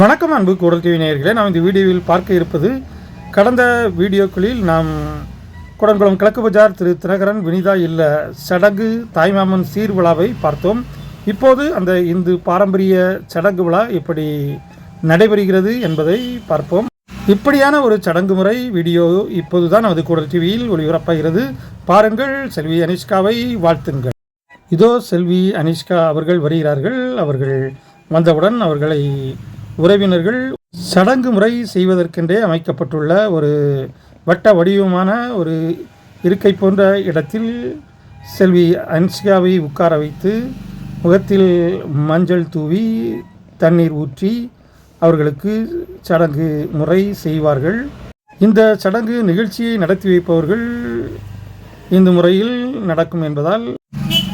வணக்கம் அன்பு குரல் டிவி நேயர்களே. நாம் இந்த வீடியோவில் பார்க்க இருப்பது கடந்த வீடியோக்களில் நாம் குடங்குளம் கிழக்கு பஜார் திரு தினகரன் வினிதா இல்ல சடங்கு தாய்மாமன் சீர் விழாவை பார்த்தோம். இப்போது அந்த இந்து பாரம்பரிய சடங்கு விழா எப்படி நடைபெறுகிறது என்பதை பார்ப்போம். இப்படியான ஒரு சடங்கு முறை வீடியோ இப்போது தான் நமது குடல் டிவியில் ஒளிபரப்பாகிறது. பாருங்கள் செல்வி அனிஷ்காவை வாழ்த்துங்கள். இதோ செல்வி அனிஷ்கா அவர்கள் வருகிறார்கள். அவர்கள் வந்தவுடன் அவர்களை உறவினர்கள் சடங்கு முறை செய்வதற்கென்றே அமைக்கப்பட்டுள்ள ஒரு வட்ட வடிவமான ஒரு இருக்கை போன்ற இடத்தில் செல்வி அன்சிகாவை உட்கார வைத்து முகத்தில் மஞ்சள் தூவி தண்ணீர் ஊற்றி அவர்களுக்கு சடங்கு முறை செய்வார்கள். இந்த சடங்கு நிகழ்ச்சியை நடத்தி வைப்பவர்கள் இந்த முறையில் நடக்கும் என்பதால்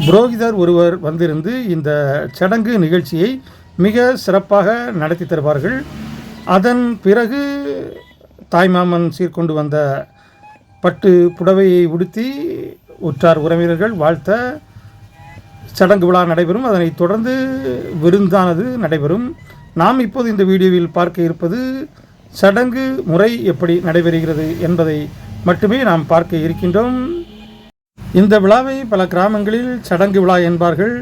புரோகிதர் ஒருவர் வந்திருந்து இந்த சடங்கு நிகழ்ச்சியை மிக சிறப்பாக நடத்தி தருவார்கள். அதன் பிறகு தாய்மாமன் சீர்கொண்டு வந்த பட்டு புடவையை உடுத்தி உற்றார் உறவினர்கள் வாழ்த்த சடங்கு விழா நடைபெறும். அதனைத் தொடர்ந்து விருந்தானது நடைபெறும். நாம் இப்போது இந்த வீடியோவில் பார்க்க இருப்பது சடங்கு முறை எப்படி நடைபெறுகிறது என்பதை மட்டுமே நாம் பார்க்க இருக்கின்றோம். இந்த விழாவை பல கிராமங்களில் சடங்கு விழா என்பார்கள்.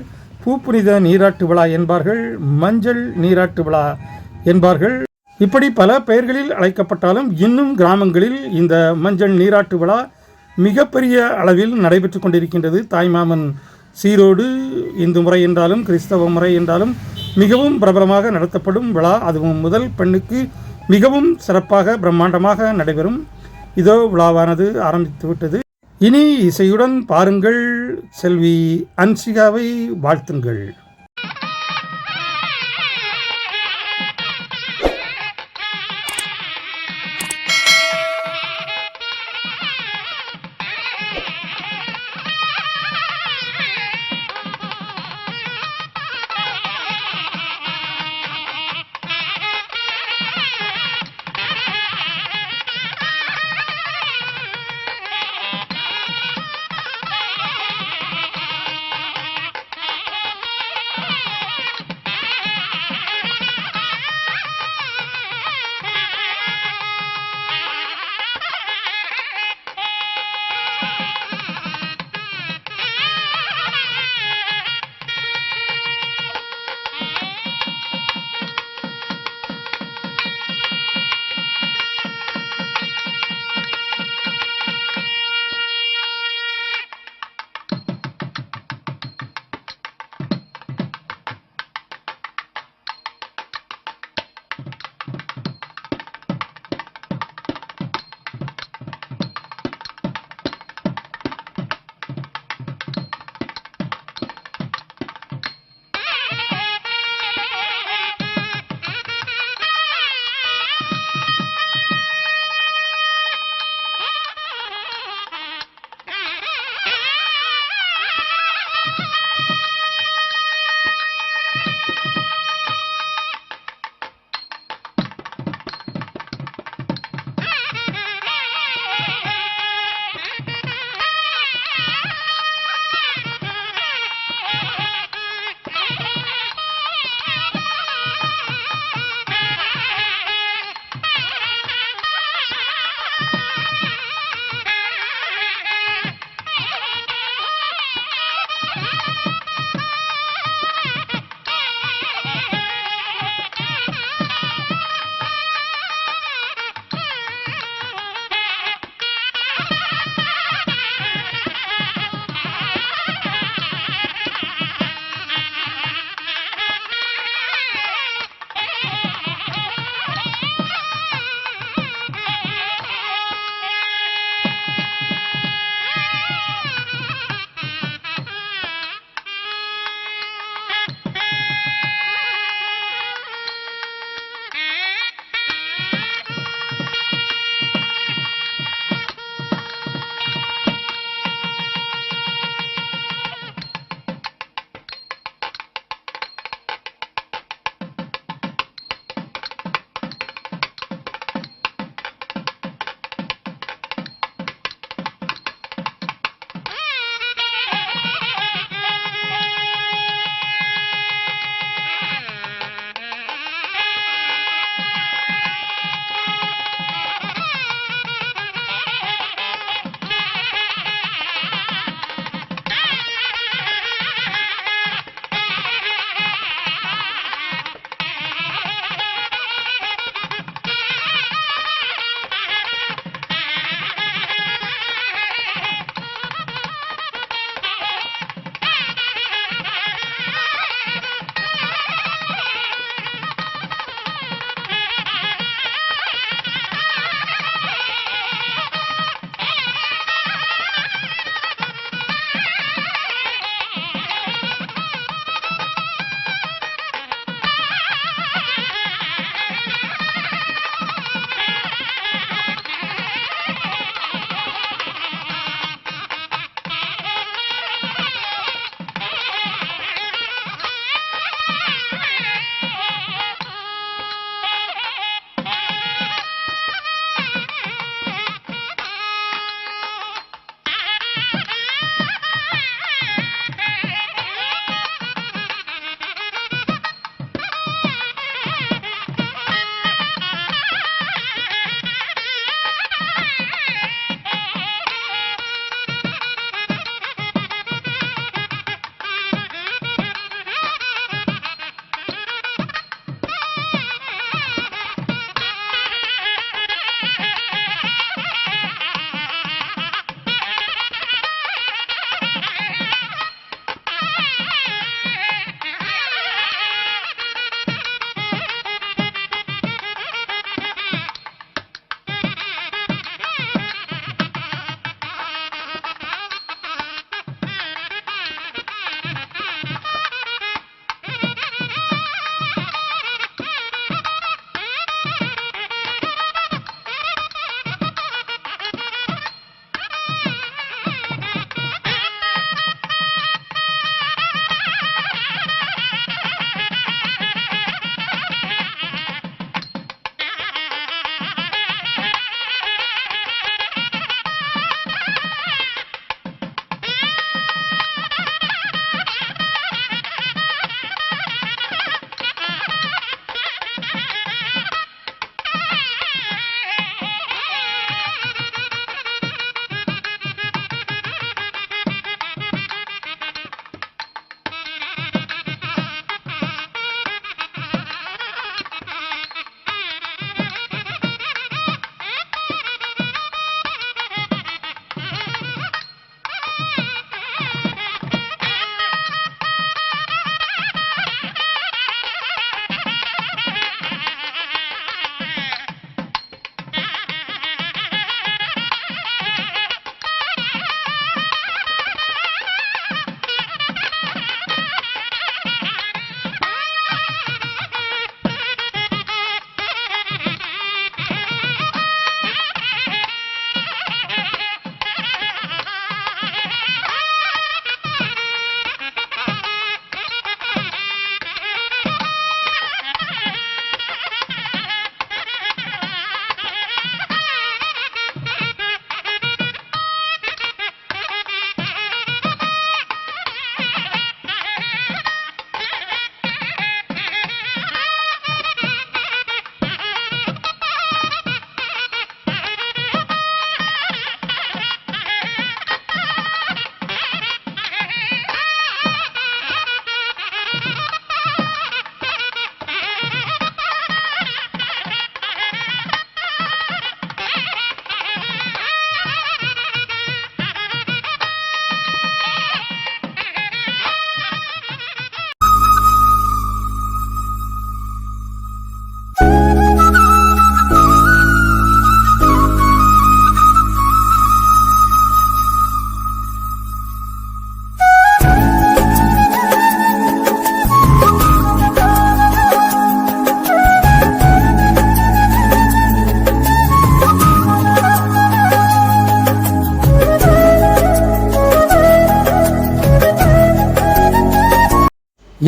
பூப்புனித நீராட்டு விழா என்பார்கள் மஞ்சள் நீராட்டு விழா என்பார்கள். இப்படி பல பெயர்களில் அழைக்கப்பட்டாலும் இன்னும் கிராமங்களில் இந்த மஞ்சள் நீராட்டு விழா மிகப்பெரிய அளவில் நடைபெற்று கொண்டிருக்கின்றது. தாய்மாமன் சீரோடு இந்து முறை என்றாலும் கிறிஸ்தவ முறை என்றாலும் மிகவும் பிரபலமாக நடத்தப்படும் விழா. அதுவும் முதல் பெண்ணுக்கு மிகவும் சிறப்பாக பிரம்மாண்டமாக நடைபெறும். இதோ விழாவானது ஆரம்பித்து விட்டது இனி இசையுடன் பாருங்கள் செல்வி அன்சிகாவை வாழ்த்துங்கள்.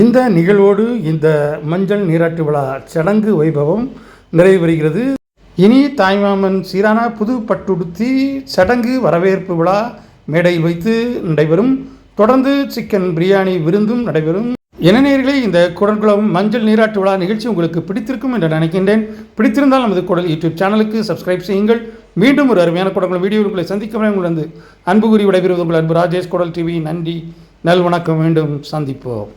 இந்த நிகழ்வோடு இந்த மஞ்சள் நீராட்டு விழா சடங்கு வைபவம் நிறைவு பெறுகிறது இனி தாய்மாமன் சீரான புது பட்டுடுத்தி சடங்கு வரவேற்பு விழா மேடையில் வைத்து நடைபெறும். தொடர்ந்து சிக்கன் பிரியாணி விருந்தும் நடைபெறும். இளைஞர்களே இந்த குடல்குளம் மஞ்சள் நீராட்டு விழா நிகழ்ச்சி உங்களுக்கு பிடித்திருக்கும் என்று நினைக்கின்றேன். பிடித்திருந்தால் நமது குடல் யூடியூப் சேனலுக்கு சப்ஸ்கிரைப் செய்யுங்கள். மீண்டும் ஒரு அருமையான குடங்குளம் வீடியோ உங்களை சந்திக்க வரை உங்களது அன்பு கூறி விடைபெறுவது உங்கள் அன்பு ராஜேஷ் குடல் டிவி. நன்றி. நல் வணக்கம் மீண்டும் சந்திப்போம்.